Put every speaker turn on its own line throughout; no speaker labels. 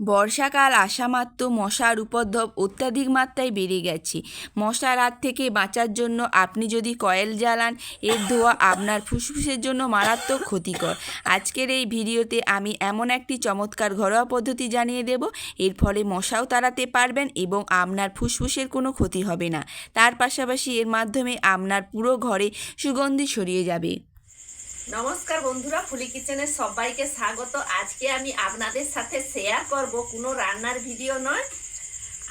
বর্ষাকাল আসা মাত্র মশার উপদ্রব অত্যাধিক মাত্রায় বেড়ে গেছে। মশার হাত থেকে বাঁচার জন্য আপনি যদি কয়েল জ্বালান, এর ধোঁয়া আপনার ফুসফুসের জন্য মারাত্মক ক্ষতিকর। আজকের এই ভিডিওতে আমি এমন একটি চমৎকার ঘরোয়া পদ্ধতি জানিয়ে দেব। এর ফলে মশাও তাড়াতে পারবেন এবং আপনার ফুসফুসের কোনো ক্ষতি হবে না। তার পাশাপাশি এর মাধ্যমে আপনার পুরো ঘরে সুগন্ধি ছড়িয়ে যাবে।
নমস্কার বন্ধুরা, ফুলি কিচেনের সবাইকে স্বাগত। আজকে আমি আপনাদের সাথে শেয়ার করব, কোনো রান্নার ভিডিও নয়।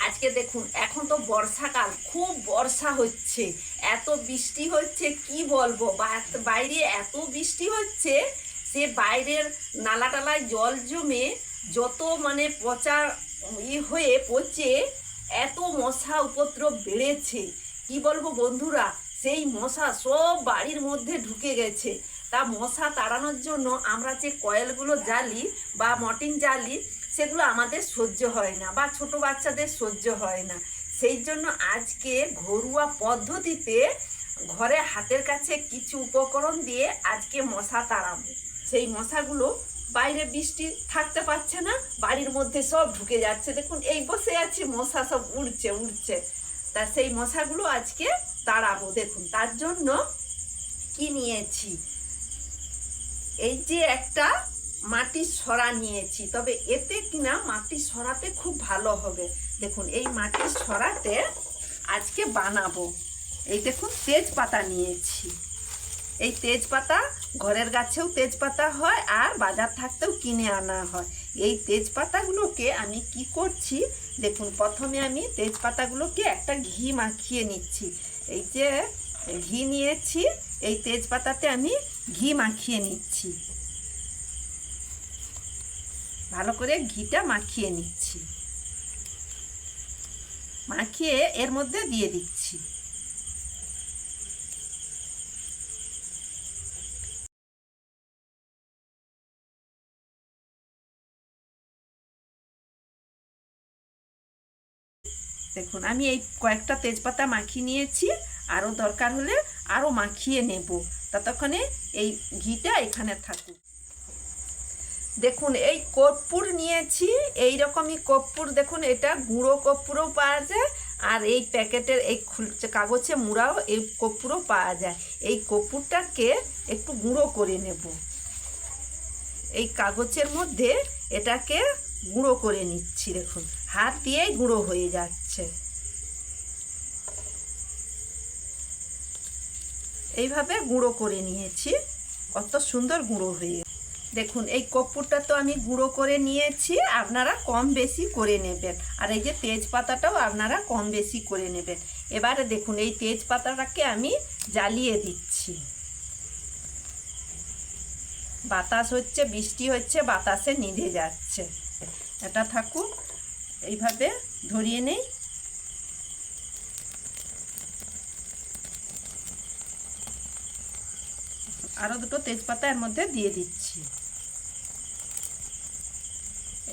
আজকে দেখুন, এখন তো বর্ষাকাল, খুব বর্ষা হচ্ছে। এত বৃষ্টি হচ্ছে, কি বলব? বাইরে এত বৃষ্টি হচ্ছে সে বাইরের নালা টালায় জল জমে যত মানে পচা ই হয়ে পচে এত মশা উপদ্রব বেড়েছে। কি বলব বন্ধুরা? সেই মশা সব বাড়ির মধ্যে ঢুকে গেছে। তা মশা তাড়ানোর জন্য আমরা যে কয়েলগুলো জ্বালি বা মর্টিন জ্বালি, সেগুলো আমাদের সহ্য হয় না বা ছোট বাচ্চাদের সহ্য হয় না। সেই জন্য আজকে ঘরোয়া পদ্ধতিতে ঘরে হাতের কাছে কিছু উপকরণ দিয়ে আজকে মশা তাড়াবো। সেই মশাগুলো বাইরে বৃষ্টি থাকতে পারছে না, বাড়ির মধ্যে সব ঢুকে যাচ্ছে। দেখুন, এই বসে আছি, মশা সব উড়ছে উড়ছে। তা সেই মশাগুলো আজকে তাড়াবো। দেখুন, তার জন্য কি নিয়েছি? এই যে একটা মাটির সরা নিয়েছি, তবে এতে কিনা মাটির সরাতে খুব ভালো হবে। দেখুন, এই মাটির সরাতে আজকে বানাবো। এই দেখুন, তেজপাতা নিয়েছি। এই তেজপাতা ঘরের গাছেও তেজপাতা হয় আর বাজার থাকতেও কিনে আনা হয়। এই তেজপাতাগুলোকে আমি কি করছি? দেখুন, প্রথমে আমি তেজপাতাগুলোকে একটা ঘি মাখিয়ে নিচ্ছি। এই যে ঘি নিয়েছি, এই তেজপাতাতে আমি ঘি মাখিয়ে নিচ্ছি। ভালো করে ঘিটা মাখিয়ে নিচ্ছি। মাখিয়ে এর মধ্যে দিয়ে দিচ্ছি। দেখুন, আমি এই কয়েকটা তেজপাতা মাখিয়ে নিয়েছি। আরও দরকার হলে আরও মাখিয়ে নেব। ততক্ষণে এই ঘিটা এখানে থাকুক। দেখুন, এই কর্পূর নিয়েছি। এই রকমই কর্পূর, দেখুন, এটা গুঁড়ো কর্পূরও পাওয়া যায় আর এই প্যাকেটের, এই কাগজে মুড়াও এই কর্পূরও পাওয়া যায়। এই কর্পূরটাকে একটু গুঁড়ো করে নেব। এই কাগজের মধ্যে এটাকে গুঁড়ো করে নিচ্ছি, দেখুন। হাত দিয়েই গুঁড়ো হয়ে যাচ্ছে। এইভাবে গুঁড়ো করে নিয়েছি। কত সুন্দর গুঁড়ো হয়ে দেখুন, এই কর্পূরটা তো আমি গুঁড়ো করে নিয়েছি, আপনারা কম বেশি করে নেবেন। আর এই যে তেজপাতাটাও আপনারা কম বেশি করে নেবেন। এবারে দেখুন, এই তেজপাতাটাকে আমি জ্বালিয়ে দিচ্ছি। বাতাস হচ্ছে, বৃষ্টি হচ্ছে, বাতাসে নিভে যাচ্ছে। এটা থাকুক, এইভাবে ধরিয়ে নেই। আরও দুটো তেজপাতা এর মধ্যে দিয়ে দিচ্ছি।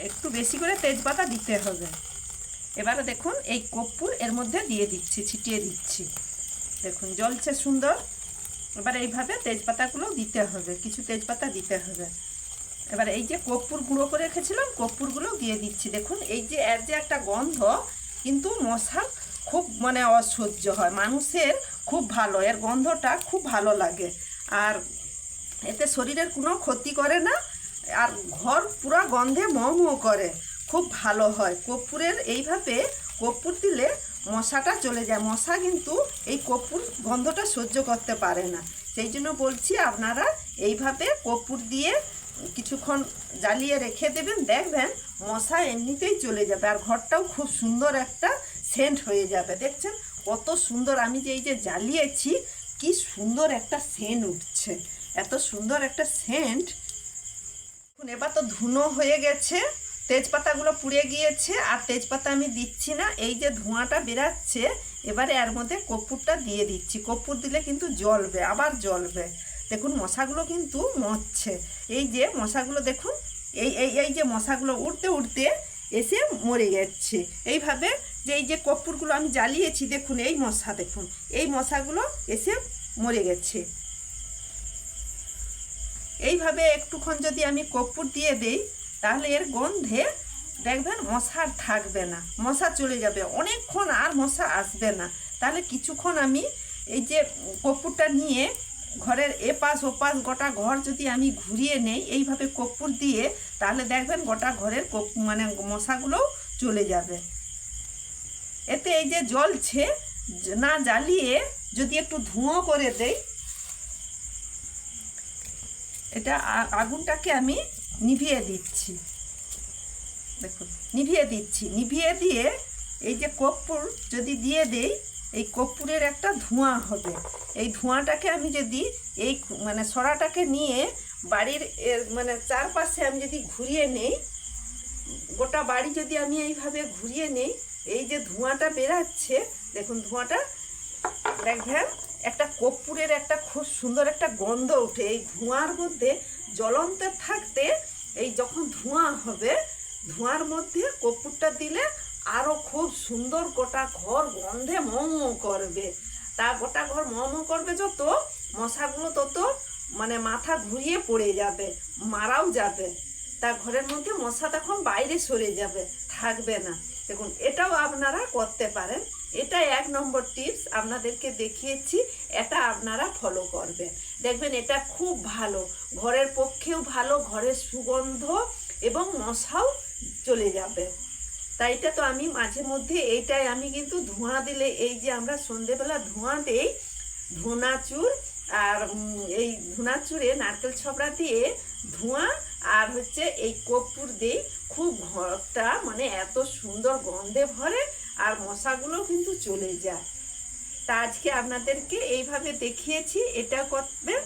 একটু বেশি করে তেজপাতা দিতে হবে। এবারে দেখুন, এই কর্পূর এর মধ্যে দিয়ে দিচ্ছি, ছিটিয়ে দিচ্ছি। দেখুন জলছে সুন্দর। এবার এইভাবে তেজপাতাগুলো দিতে হবে, কিছু তেজপাতা দিতে হবে। এবার এই যে কর্পূর গুঁড়ো করে রেখেছিলাম কর্পূরগুলো দিয়ে দিচ্ছি। দেখুন, এই যে এর যে একটা গন্ধ, কিন্তু মশার খুব মানে অসহ্য হয়, মানুষের খুব ভালো, এর গন্ধটা খুব ভালো লাগে। আর এতে শরীরের কোনো ক্ষতি করে না, আর ঘর পুরো গন্ধে মহ করে, খুব ভালো হয়। কর্পূরের এইভাবে কর্পূর দিলে মশাটা চলে যায়। মশা কিন্তু এই কর্পূর গন্ধটা সহ্য করতে পারে না। সেই জন্য বলছি আপনারা এইভাবে কর্পূর দিয়ে কিছুক্ষণ জ্বালিয়ে রেখে দেবেন। দেখবেন মশা এমনিতেই চলে যাবে আর ঘরটাও খুব সুন্দর একটা সেন্ট হয়ে যাবে। দেখছেন? কত সুন্দর। আমি যে এই যে জ্বালিয়েছি, কি সুন্দর একটা সেন্ট উঠছে। এত সুন্দর একটা সেন্ট। এবার তো ধুনো হয়ে গেছে। তেজপাতাগুলো পুড়ে গিয়েছে আর তেজপাতা আমি দিচ্ছি না। এই যে ধোঁয়াটা বেরাচ্ছে, এবারে এর মধ্যে কর্পূরটা দিয়ে দিচ্ছি। কর্পূর দিলে কিন্তু জ্বলবে, আবার জ্বলবে। দেখুন, মশাগুলো কিন্তু মরছে। এই যে মশাগুলো দেখুন, এই এই এই যে মশাগুলো উড়তে উড়তে এসে মরে যাচ্ছে। এইভাবে যে, এই যে কর্পূরগুলো আমি জ্বালিয়েছি, দেখুন, এই মশা দেখুন, এই মশাগুলো এসে মরে গেছে। এইভাবে একটুক্ষণ যদি আমি কর্পূর দিয়ে দেই, তাহলে এর গন্ধে দেখবেন মশা আর থাকবে না, মশা চলে যাবে। অনেকক্ষণ আর মশা আসবে না। তাহলে কিছুক্ষণ আমি এই যে কর্পূরটা নিয়ে ঘরের এপাশ ওপাশ গোটা ঘর যদি আমি ঘুরিয়ে নেই, এইভাবে কর্পূর দিয়ে, তাহলে দেখবেন গোটা ঘরের মানে মশাগুলোও চলে যাবে। এতে এই যে জ্বলছে, না জ্বালিয়ে যদি একটু ধুঁয়ো করে দেই, এটা আগুনটাকে আমি নিভিয়ে দিচ্ছি। দেখুন, নিভিয়ে দিচ্ছি। নিভিয়ে দিয়ে এই যে কর্পূর যদি দিয়ে দেই এই কর্পূরের একটা ধোঁয়া হবে। এই ধোঁয়াটাকে আমি যদি এই মানে সরাটাকে নিয়ে বাড়ির মানে চারপাশে আমি যদি ঘুরিয়ে নেই, গোটা বাড়ি যদি আমি এইভাবে ঘুরিয়ে নেই, এই যে ধোঁয়াটা বেরাচ্ছে, দেখুন ধোঁয়াটা দেখবেন একটা কর্পূরের একটা খুব সুন্দর একটা গন্ধ ওঠে। এই ধোঁয়ার মধ্যে জ্বলন্ত থাকতে এই যখন ধোঁয়া হবে, ধোঁয়ার মধ্যে কর্পূরটা দিলে আরও খুব সুন্দর গোটা ঘর গন্ধে মম করবে। তা গোটা ঘর মম করবে যত, মশাগুলো তত মানে মাথা ঘুরিয়ে পড়ে যাবে, মারাও যাবে। তা ঘরের মধ্যে মশা তখন বাইরে সরে যাবে, থাকবে না। দেখুন, এটাও আপনারা করতে পারেন। এটা এক নম্বর টিপস, আপনাদেরকে দেখিয়েছি, এটা আপনারা ফলো করবেন। দেখবেন, এটা খুব ভালো। ঘরের পক্ষেও ভালো, ঘরের সুগন্ধ এবং মশাও চলে যাবে। তাই এটা তো আমি মাঝে মধ্যে এইটাই আমি কিন্তু ধোঁয়া দিলে, এই যে আমরা সন্ধেবেলা ধোঁয়া দেই ধুনাচুর আর এই ধুনাচুরে নারকেল ছবড়া দিয়ে ধোঁয়া আর হচ্ছে এই কর্পূর দিই। খুব ঘরটা মানে এত সুন্দর গন্ধে ভরে আর মশাগুলো কিন্তু চলে যায়। তা আজকে আপনাদেরকে এইভাবে দেখিয়েছি, এটা করবেন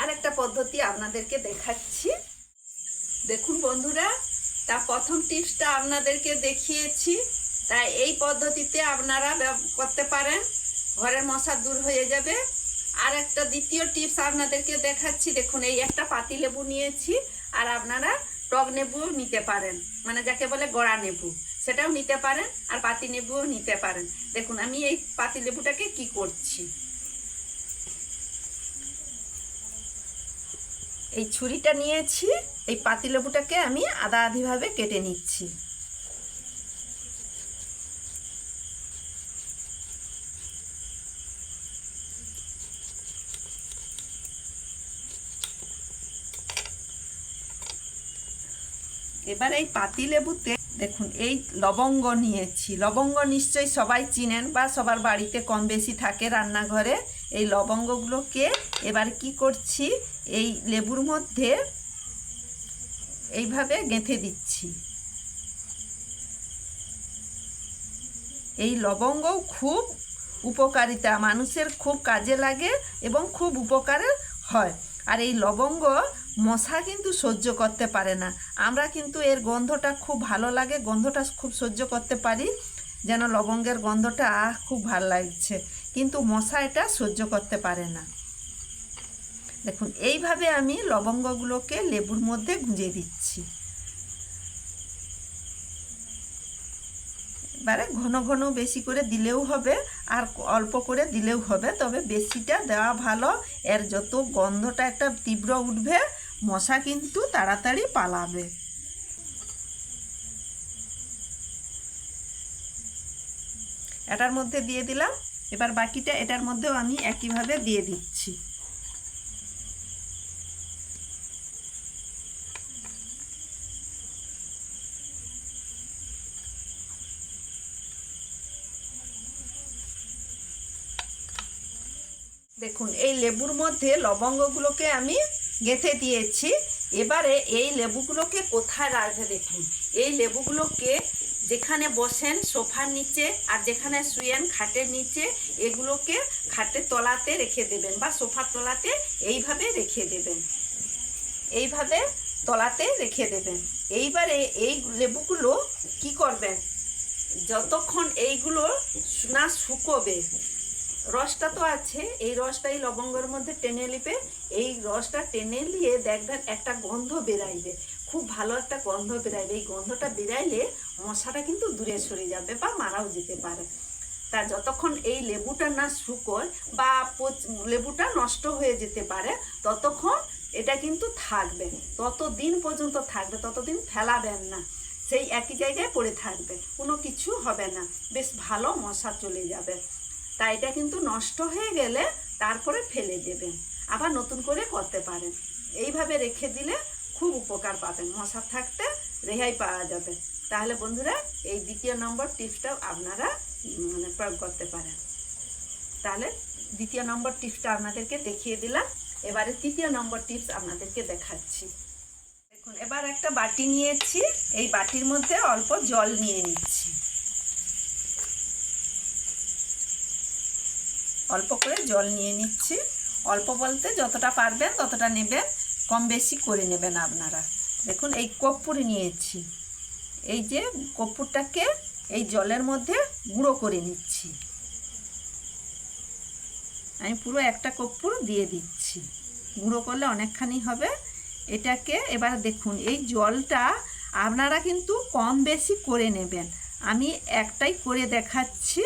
আর একটা পদ্ধতি আপনাদেরকে দেখাচ্ছি। দেখুন বন্ধুরা তা প্রথম টিপসটা আপনাদেরকে দেখিয়েছি। তাই এই পদ্ধতিতে আপনারা করতে পারেন। ঘরের মশা দূর হয়ে যাবে। আর একটা দ্বিতীয় টিপস আপনাদেরকে দেখাচ্ছি। দেখুন, এই একটা পাতিলেবু নিয়েছি। আর আপনারা টক নেবুও নিতে পারেন। মানে যাকে বলে গড়া নেবু সেটাও নিতে পারেন। আর পাতি নেবুও নিতে পারেন। দেখুন, আমি এই পাতি লেবুটাকে কি করছি। এই ছুরিটা নিয়েছি, এই পাতিলেবুটাকে আমি আদা আধিভাবে কেটে নিচ্ছি। এবার এই পাতিলেবুতে দেখুন, এই লবঙ্গ নিয়েছি। লবঙ্গ নিশ্চয়ই সবাই চিনেন বা সবার বাড়িতে কম বেশি থাকে রান্নাঘরে। এই লবঙ্গগুলোকে এবার কি করছি? এই লেবুর মধ্যে এইভাবে গেঁথে দিচ্ছি। এই লবঙ্গও খুব উপকারিতা, মানুষের খুব কাজে লাগে এবং খুব উপকারে হয়। আর এই লবঙ্গ মশা কিন্তু সহ্য করতে পারে না। আমরা কিন্তু এর গন্ধটা খুব ভালো লাগে, গন্ধটা খুব সহ্য করতে পারি। যেন লবঙ্গের গন্ধটা খুব ভালো লাগছে। কিন্তু মশা এটা সহ্য করতে পারে না। দেখুন, এইভাবে আমি লবঙ্গগুলোকে লেবুর মধ্যে গুঁজে দিচ্ছি। এবারে ঘন ঘন বেশি করে দিলেও হবে, আর অল্প করে দিলেও হবে, তবে বেশিটা দেওয়া ভালো। এর যত গন্ধটা একটা তীব্র উঠবে, মশা কিন্তু তাড়াতাড়ি পালাবে। এটার মধ্যে দিয়ে দিলাম এবার বাকিটা এটার মধ্যেও আমি একইভাবে দিয়ে দিচ্ছি। দেখুন, এই লেবুর মধ্যে লবঙ্গগুলোকে আমি গেঁথে দিয়েছি। এবারে এই লেবুগুলোকে কোথায় রাখবে দেখুন। এই লেবুগুলোকে যেখানে বসেন সোফার নিচে আর যেখানে শুয়েন খাটের নিচে, এগুলোকে খাটের তলাতে রেখে দেবেন বা সোফার তলাতে এইভাবে রেখে দেবেন। এইভাবে তলাতে রেখে দেবেন। এইবারে এই লেবুগুলো কি করবেন? যতক্ষণ এইগুলো না শুকোবে, রসটা তো আছে, এই রসটা এই লবঙ্গের মধ্যে টেনে নিবে, এই রসটা টেনে নিয়ে দেখবেন একটা গন্ধ বেরাইবে, খুব ভালো একটা গন্ধ বেরাইবে। এই গন্ধটা বেরাইলে মশাটা কিন্তু দূরে সরে যাবে বা মারাও যেতে পারে। তা যতক্ষণ এই লেবুটা না শুকোয় বা লেবুটা নষ্ট হয়ে যেতে পারে, ততক্ষণ এটা কিন্তু থাকবে। ততদিন পর্যন্ত থাকবে, ততদিন ফেলাবেন না। সেই একই জায়গায় পড়ে থাকবে, কোনো কিছু হবে না। বেশ ভালো মশা চলে যাবে। তাই এটা কিন্তু নষ্ট হয়ে গেলে তারপরে ফেলে দেবেন। আবার নতুন করে করতে পারেন। এইভাবে রেখে দিলে খুব উপকার পাবেন। মশা থাকতে রেহাই পাওয়া যাবে। তাহলে বন্ধুরা, এই দ্বিতীয় নম্বর টিপসটাও আপনারা মানে প্রয়োগ করতে পারেন। তাহলে দ্বিতীয় নম্বর টিপসটা আপনাদেরকে দেখিয়ে দিলাম। এবারে তৃতীয় নম্বর টিপস আপনাদেরকে দেখাচ্ছি। দেখুন, এবার একটা বাটি নিয়েছি। এই বাটির মধ্যে অল্প জল নিয়ে নিচ্ছি। অল্প করে জল নিয়ে নিচ্ছি। অল্প বলতে যতটা পারবেন ততটা নেবেন, কম বেশি করে নেবেন আপনারা। দেখুন, এই কর্পূর নিয়েছি। এই যে কর্পূরটাকে এই জলের মধ্যে গুঁড়ো করে নিচ্ছি। আমি পুরো একটা কর্পূর দিয়ে দিচ্ছি। গুঁড়ো করলে অনেকখানি হবে। এটাকে এবার দেখুন, এই জলটা আপনারা কিন্তু কম বেশি করে নেবেন। আমি একটাই করে দেখাচ্ছি।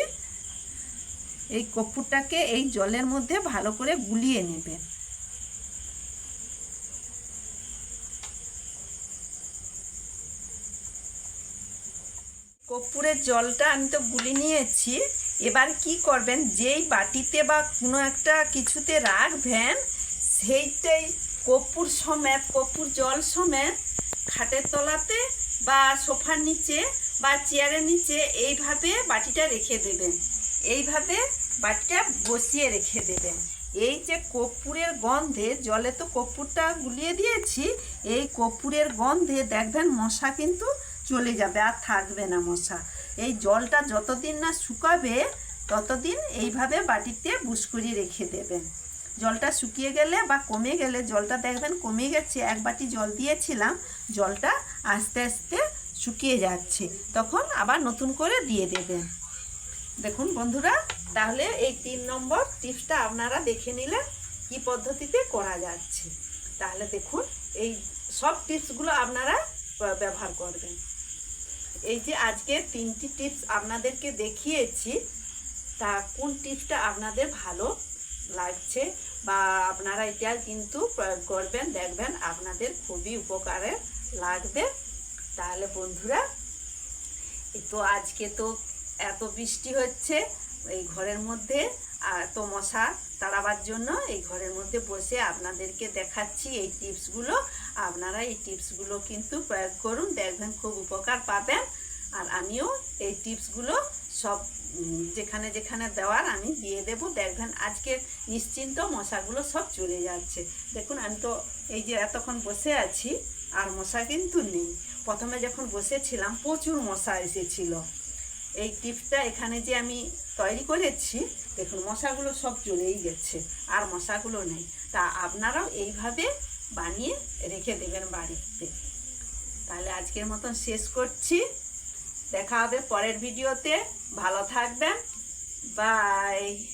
এই কর্পূরটাকে এই জলের মধ্যে ভালো করে গুলিয়ে নেবেন। কর্পূরের জলটা আমি তো গুলি নিয়েছি। এবার কি করবেন? যেই বাটিতে বা কোনো একটা কিছুতে রাখবেন, সেইটাই কর্পূর সমেত, কর্পূর জল সমেত খাটের তলাতে বা সোফার নিচে বা চেয়ারের নিচে এইভাবে বাটিটা রেখে দেবেন। এইভাবে বাটিটা বসিয়ে রেখে দেবেন। এই যে কর্পূরের গন্ধে, জলে তো কর্পূরটা গুলিয়ে দিয়েছি, এই কর্পূরের গন্ধে দেখবেন মশা কিন্তু চলে যাবে, আর থাকবে না মশা। এই জলটা যতদিন না শুকাবে, ততদিন এইভাবে বাটিতে বুস রেখে দেবেন। জলটা শুকিয়ে গেলে বা কমে গেলে, জলটা দেখবেন কমে গেছে, এক বাটি জল দিয়েছিলাম, জলটা আস্তে আস্তে শুকিয়ে যাচ্ছে। তখন আবার নতুন করে দিয়ে দেবেন। দেখুন বন্ধুরা, তাহলে এই তিন নম্বর টিপসটা আপনারা দেখে নিলেন কি পদ্ধতিতে করা যাচ্ছে। তাহলে দেখুন, এই সব টিপসগুলো আপনারা ব্যবহার করবেন। এই যে আজকে তিনটি টিপস আপনাদেরকে দেখিয়েছি, তা কোন টিপসটা আপনাদের ভালো লাগছে বা আপনারা এটা কিন্তু প্রয়োগ করবেন, দেখবেন আপনাদের খুবই উপকারে লাগবে। তাহলে বন্ধুরা তো আজকে তো এত বৃষ্টি হচ্ছে, এই ঘরের মধ্যে এত মশা তাড়াবার জন্য এই ঘরের মধ্যে বসে আপনাদেরকে দেখাচ্ছি এই টিপসগুলো। আপনারা এই টিপসগুলো কিন্তু প্রয়োগ করুন, দেখবেন খুব উপকার পাবেন। আর আমিও এই টিপসগুলো সব যেখানে যেখানে দেওয়ার আমি দিয়ে দেব। দেখবেন আজকে নিশ্চিন্ত মশাগুলো সব চলে যাচ্ছে। দেখুন, আমি তো এই যে এতক্ষণ বসে আছি, আর মশা কিন্তু নেই। প্রথমে যখন বসেছিলাম, প্রচুর মশা এসেছিল। এই টিপসটা এখানে যে আমি তৈরি করেছি। দেখুন, মশাগুলো সব জ্বলেই গেছে, আর মশাগুলো নেই। তা আপনারাও এইভাবে বানিয়ে রেখে দেবেন বাড়িতে। তাহলে আজকের মতন শেষ করছি। দেখা হবে পরের ভিডিওতে। ভালো থাকবেন। বাই।